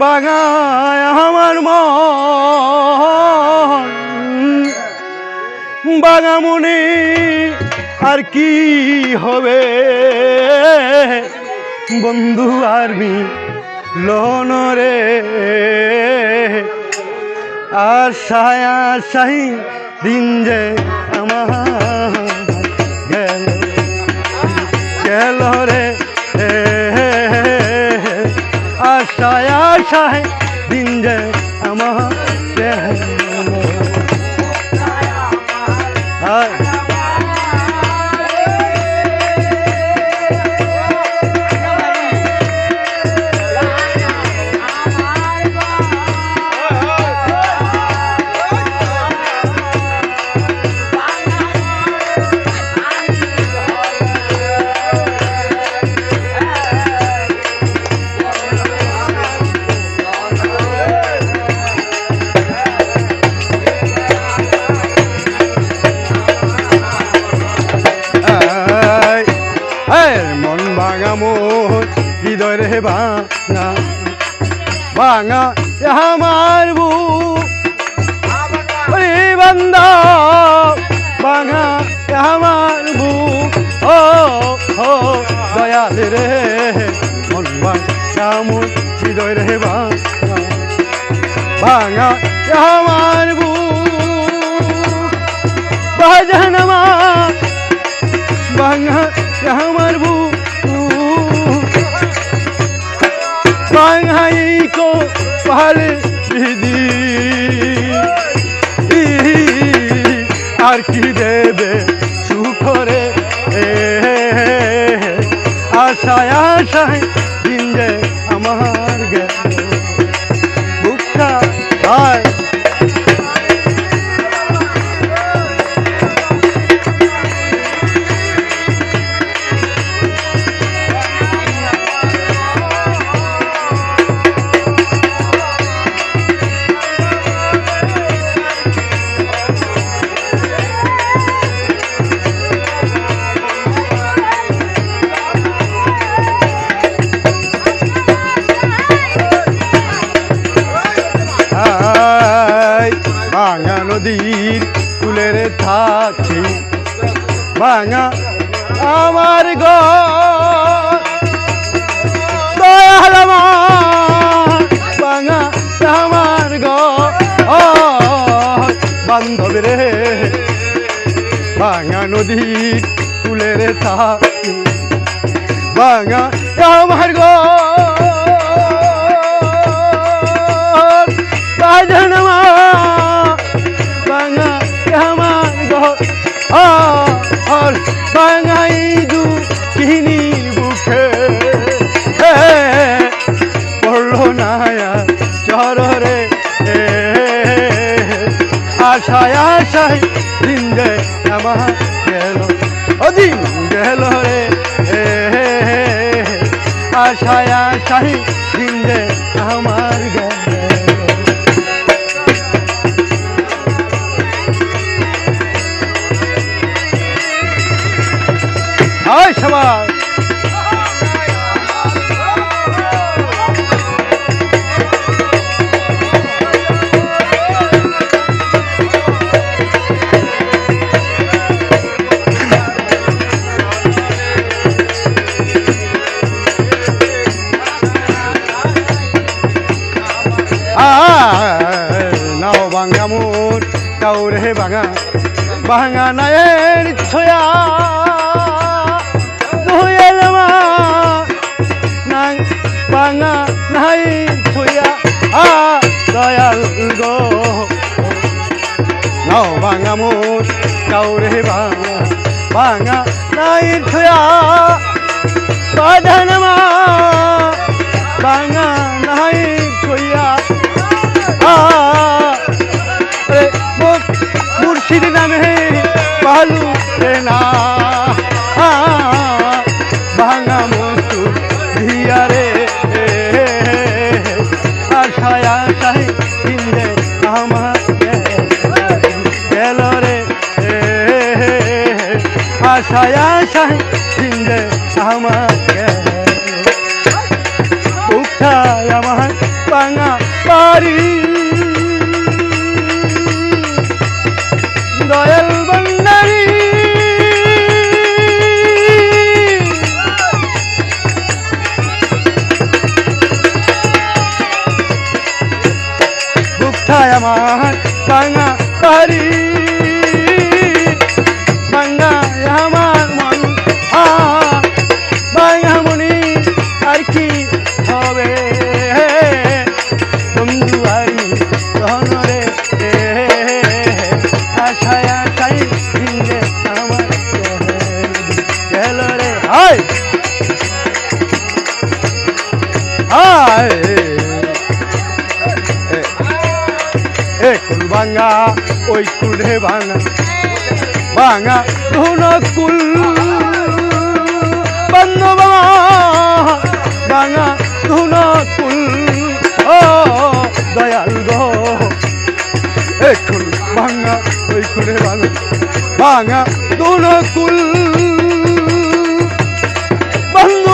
বাগায় আমার মন। বাগামুনি আর কি হবে? বন্ধু আরমি লনরে আশায় আশাই দিন যে আশায় আশায় হৃদয় রে ভাঙা ভাঙা আমার বু ওরে ভাঙা আমার আর কি দেবে? সুখরে আশায় আশায় ভাঙা আমার গো। ভাঙা আমার গো। ও, বান্ধব রে, ভাঙা নদীর কুলের থাকি ভাঙা আমার গো। আশায় দিন যে আমার গেল। ও দিন গেল রে। আশায় আশায় দিন যে আমার ভাঙা নায়ের ছয়া। দয়াল মা ভাঙা নাই ছয়া। আ, দয়াল গো। নাও ভাঙা মোর কাউরে ভাঙা ভাঙা নাই ছয়া। বাধন মা ভাঙা আশায় আশায় জিন্দে আমার উঠায় আমার ভাঙা বাড়ি। দয়াল বন্দারি উঠায় আমার ভাঙা বাড়ি। হায় হায় এ কুল ভাঙা, ওই কুলে ভাঙা ভাঙা ধুন কুল বান্ধবা ভাঙা ধুন কুল ও, দয়াল গো। এ কুল ভাঙা, ওই কুলে ভাঙা ভাঙা ধুন কুল